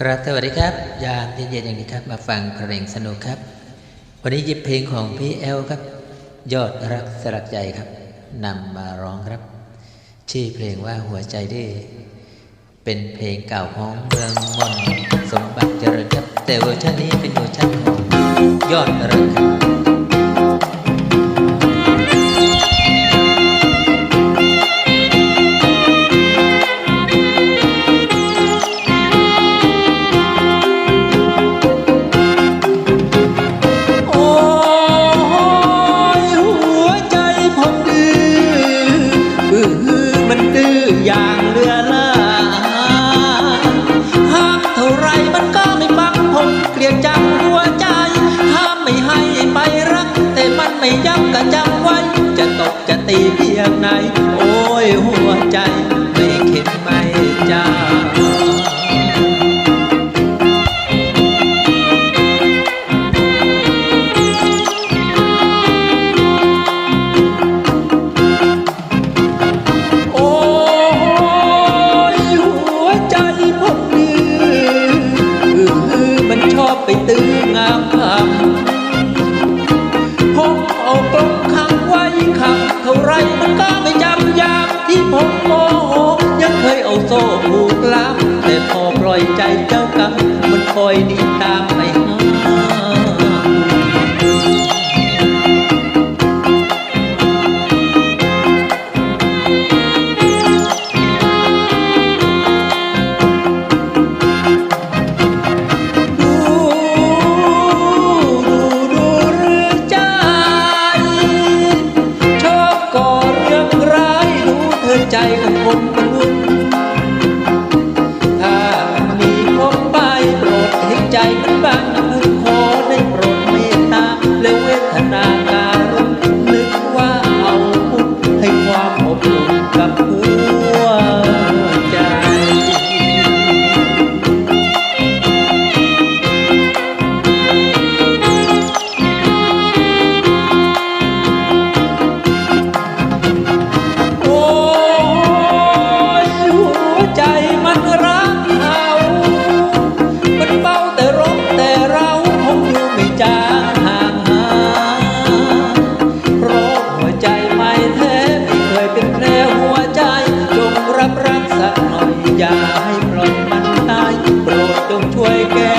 ครับสวัสดีครับ ยามเย็นๆอย่างนี้ครับ มาฟังเพลงสนุกครับ วันนี้หยิบเพลงของพี่แอลครับ ยอดรักสลักใจครับนำมาร้องครับ ชื่อเพลงว่าหัวใจดื้อเป็นเพลงเก่าของเมืองมนสมบัติเจริญครับ แต่เวอร์ชันนี้เป็นเวอร์ชันของยอดรักครับ ก็จำไว้ จะตกจะตีเพียงไหน โอ้ยหัวใจไม่เข็ดไม่จ้าโอ้ยหัวใจผมดื้อมันชอบไปตื้องาม ขับเท่าไรมันก็ไม่จำยามที่ผมโมโหยังเคยเอาโซ่ผูกล้ำแต่พอปล่อยใจเจ้ากรรมมันคอยดี อย่าให้ปล่อมันตายโปรดจงช่วยแก้